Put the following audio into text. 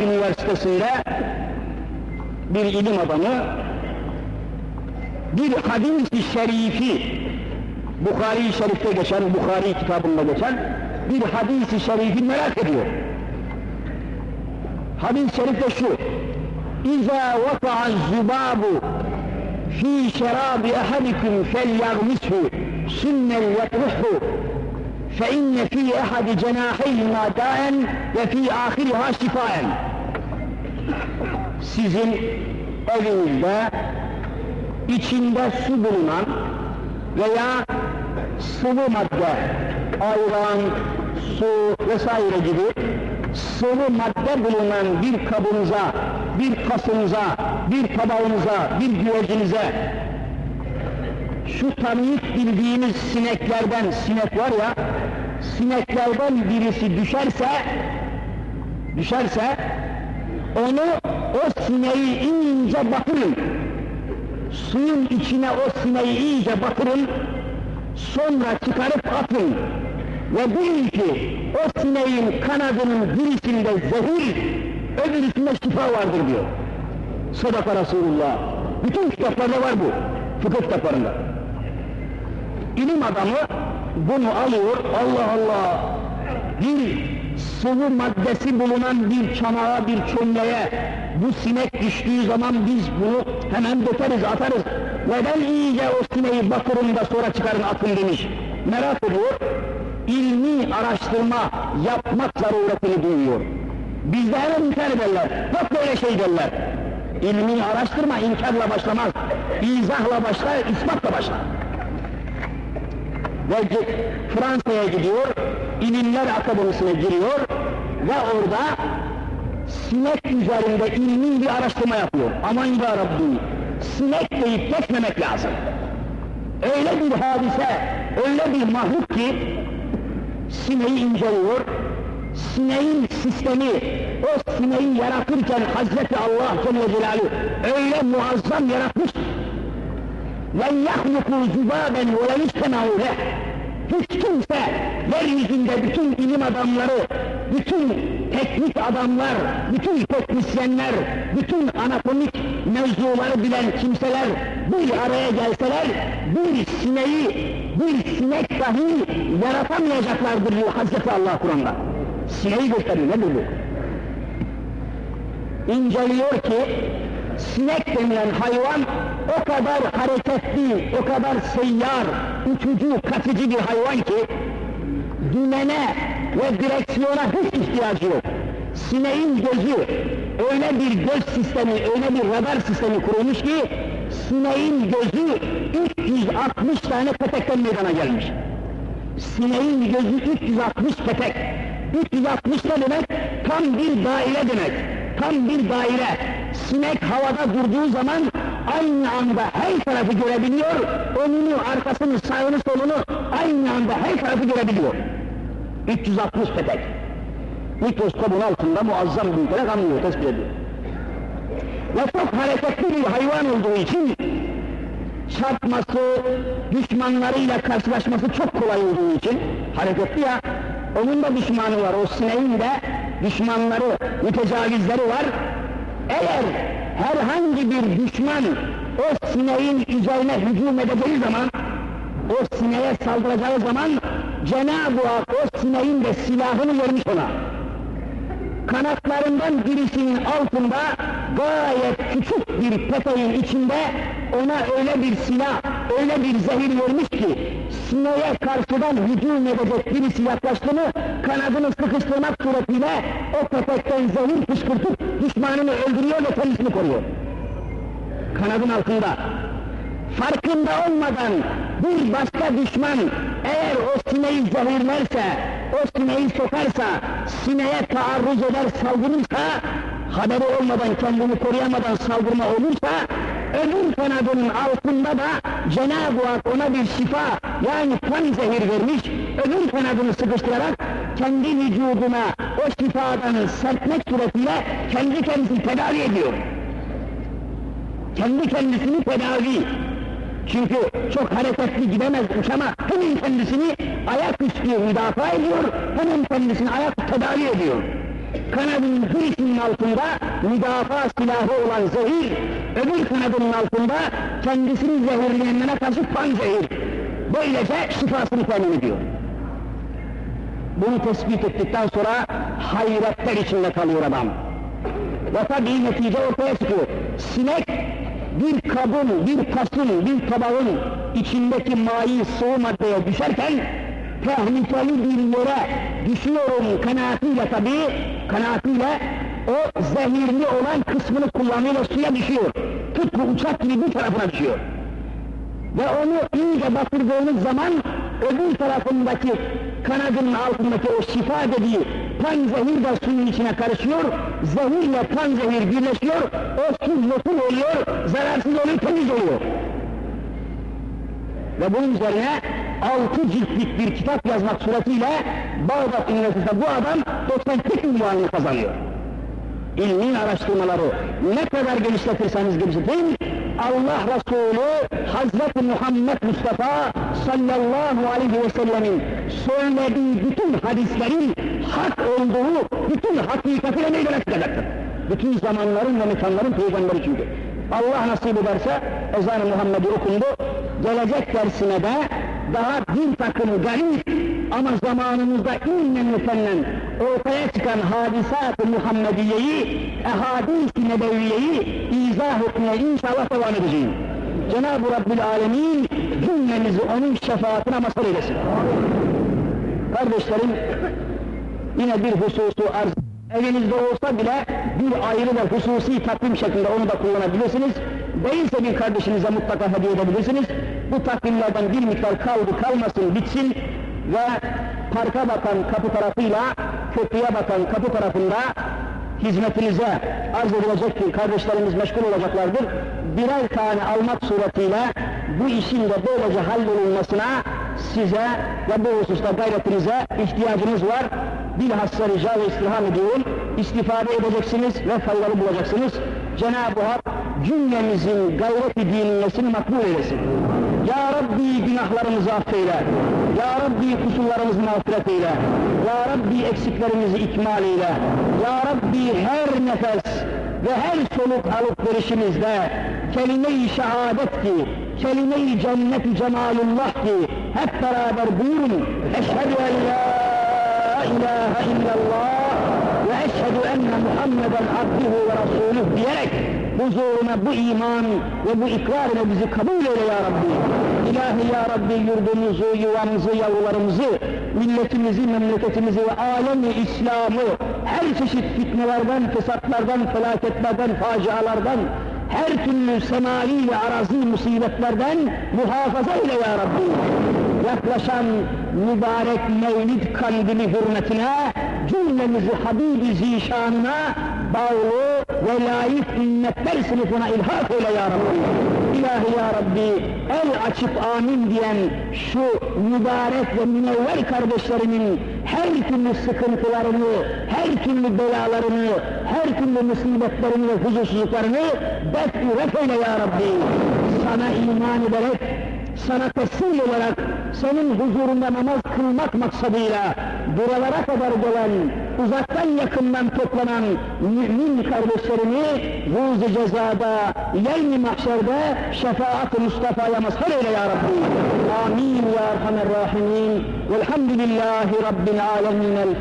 Üniversitesi'nde bir ilim adamı bir hadis-i şerifi Bukhari-i Şerif'te geçen, Bukhari kitabında geçen bir hadis-i şerifi merak ediyor. Hadis-i şerifte şu İza vaka'a zubabu fi şerabi ehadikum felyagmishu sünnen yetruhu fe inne fi ehadi cenaheyhima daen ve fi ahiriha şifaen sizin evinizde içinde su bulunan veya sıvı madde, ayran, su vesaire gibi sıvı madde bulunan bir kabınıza, bir kasınıza, bir tabağınıza, bir güvecinize şu tanıyık bildiğimiz sineklerden, sinek var ya, sineklerden birisi düşerse, düşerse, onu, o sineği iyice batırın. Suyun içine o sineği iyice batırın, sonra çıkarıp atın. Ve bilin ki o sineğin kanadının birisinde zehir, öbürüsünde şifa vardır diyor. Sadaka Resulullah. Bütün kitaplarda var bu. Fıkıh kitaplarında. İlim adamı bunu alıyor, Allah Allah, bir sıvı maddesi bulunan bir çanağa, bir çömleğe bu sinek düştüğü zaman biz bunu hemen dökeriz, atarız. Neden iyice o sineği batırın da sonra çıkarın atın demiş. Merak ediyor, ilmi araştırma yapmak zaruretini duyuyor. Bizde hemen inkar ederler, yok böyle şey derler. İlmi araştırma inkarla başlamaz, izahla başlar, ispatla başlar. Ve Fransa'ya gidiyor, ilimler akademisine giriyor ve orada sinek üzerinde ilmi bir araştırma yapıyor. Aman ya Rabbi, sinek deyip geçmemek lazım. Öyle bir hadise, öyle bir mahluk ki sineği inceliyor, sineğin sistemi, o sineği yaratırken Hazreti Allah Celle Celaluhu öyle muazzam yaratmış لَنْ يَخْلُقُوا زُبَابًا وَلَنْ اِسْتَمَعُوا لَهِ hiç kimse yeryüzünde bütün ilim adamları, bütün teknik adamlar, bütün teknisyenler, bütün anatomik mevzuları bilen kimseler bir araya gelseler bir sineği, bir sinek dahi yaratamayacaklardır diyor Hazreti Allah Kur'an'da. Sineği gösteriyor nedir bu? İnceliyor ki sinek denilen hayvan o kadar hareketli, o kadar seyyar, uçucu, kaçıcı bir hayvan ki dümene ve direksiyona hiç ihtiyacı yok. Sineğin gözü öyle bir göz sistemi, öyle bir radar sistemi kurulmuş ki sineğin gözü 360 tane petekten meydana gelmiş. Sineğin gözü 360 petek. 360 ne demek? Tam bir daire demek. Tam bir daire. Sinek havada durduğu zaman aynı anda her tarafı görebiliyor, önünü, arkasını, sağını, solunu aynı anda her tarafı görebiliyor. 360 petek. Mikroskopun altında muazzam bir ülkelek anlıyor, tespit ediyor. Ve çok hareketli bir hayvan olduğu için çarpması, düşmanlarıyla karşılaşması çok kolay olduğu için hareketli ya, onun da düşmanı var, o sineğin de düşmanları, mütecavizleri var. Eğer herhangi bir düşman o sineğin üzerine hücum edeceği zaman, o sineğe saldıracağı zaman Cenab-ı Hak o sineğin de silahını vermiş ona. Kanatlarından birisinin altında gayet küçük bir peteğin içinde ona öyle bir silah, öyle bir zehir vermiş ki sineğe karşıdan hücum edecek birisi yaklaştı mı kanadını sıkıştırmak suretiyle o petekten zehir fışkırtıp düşmanını öldürüyor ve kendisini koruyor. Kanadın altında. Farkında olmadan bir başka düşman eğer o sineği zehirlerse, o sineği sokarsa, sineğe taarruz eder, saldırırsa, haberi olmadan kendini koruyamadan saldırma olursa, öbür kanadının altında da Cenab-ı Hak ona bir şifa, yani kan zehir vermiş, öbür kanadını sıkıştırarak kendi vücuduna o şifadan serpmek suretiyle kendi kendisini tedavi ediyor. Kendi kendisini tedavi. Çünkü çok hareketli gidemez uçama hemen kendisini ayaküstü müdafaa ediyor, hemen kendisini ayak tedavi ediyor. kanadının birisinin altında müdafaa silahı olan zehir, öbür kanadının altında kendisini zehirleyenlere karşı pan zehir. Böylece şifasını temin ediyor. Bunu tespit ettikten sonra hayretler içinde kalıyor adam. Ve tabii netice ortaya çıkıyor. Sinek bir kabın, bir tasın, bir tabağın içindeki mayı sıvı maddeye düşerken tehlikeli bir yere düşüyorum kanaatiyle tabii, kanaatiyle o zehirli olan kısmını kullanıyor ve suya düşüyor. Tıpkı uçak gibi bir tarafına düşüyor. Ve onu iyice batırdığınız zaman öbür tarafındaki kanadının altındaki o şifa dediği pan zehir de suyun içine karışıyor, zehirle pan zehir birleşiyor, o su yosun oluyor, zararsız oluyor, temiz oluyor. Ve bunun üzerine altı ciltlik bir kitap yazmak suretiyle Bağdat Üniversitesi'nde bu adam doçentlik ünvanını kazanıyor. İlmi araştırmaları ne kadar genişletirseniz genişletin, Allah Resulü Hazreti Muhammed Mustafa sallallahu aleyhi ve sellemin söylediği bütün hadislerin hak olduğu bütün hakikatiyle meydana çıkacaktır. Bütün zamanların ve mekanların peygamberi çünkü. Allah nasip ederse ezan-ı Muhammed'i okundu. Gelecek dersine de daha bir takım garip ama zamanımızda ilmen müfennen ortaya çıkan hadisat-ı Muhammediye'yi, ehadis-i nebeviyeyi izah etmeye inşallah devam edeceğim. Cenab-ı Rabbil Alemin cümlemizi onun şefaatine mazhar eylesin. Kardeşlerim, yine bir hususu arz evinizde olsa bile bir ayrı ve hususi takvim şeklinde onu da kullanabilirsiniz. Değilse bir kardeşinize mutlaka hediye edebilirsiniz. Bu takvimlerden bir miktar kaldı kalmasın bitsin ve parka bakan kapı tarafıyla köprüye bakan kapı tarafında hizmetinize arz edilecektir. Kardeşlerimiz meşgul olacaklardır. Birer tane almak suretiyle bu işin de böylece hallolunmasına size ve bu hususta gayretinize ihtiyacınız var. Bilhassa rica ve istirham ediyorum. İstifade edeceksiniz ve faydalı bulacaksınız. Cenab-ı Hak cümlemizin gayret-i diniyesini makbul eylesin. Ya Rabbi günahlarımızı affeyle. Ya Rabbi kusurlarımızı mağfiret eyle. Ya Rabbi eksiklerimizi ikmal eyle. Ya Rabbi her nefes ve her soluk alıp verişimizde kelime-i şehadet ki, kelime-i cennet-i cemalullah ki hep beraber buyurun. Eşhedü en la ilahe illallah ve eşhedü enne Muhammeden abduhu ve rasuluh diyerek huzuruna bu iman ve bu ikrar ile bizi kabul eyle ya Rabbi. İlahi ya Rabbi yurdumuzu, yuvamızı, yavrularımızı, milletimizi, memleketimizi ve alemi İslam'ı her çeşit fitnelerden, fesatlardan, felaketlerden, facialardan, her türlü semai ve arazi musibetlerden muhafaza eyle ya Rabbi. Yaklaşan mübarek mevlid kandili hürmetine cümlemizi Habibi Zişanına bağlı ve layık ümmetler sınıfına ilhak eyle ya Rabbi. İlahi ya Rabbi el açıp amin diyen şu mübarek ve münevver kardeşlerimin her türlü sıkıntılarını, her türlü belalarını, her türlü musibetlerini ve huzursuzluklarını def-i ref eyle ya Rabbi. Sana iman ederek sana teslim olarak senin huzurunda namaz kılmak maksadıyla buralara kadar gelen, uzaktan yakından toplanan mümin kardeşlerimi ruz cezada, yevmi mahşerde şefaat-ı Mustafa'ya mazhar eyle ya Rabbi. Amin ya Erhamer Rahimin. Velhamdülillahi Rabbil Alemin.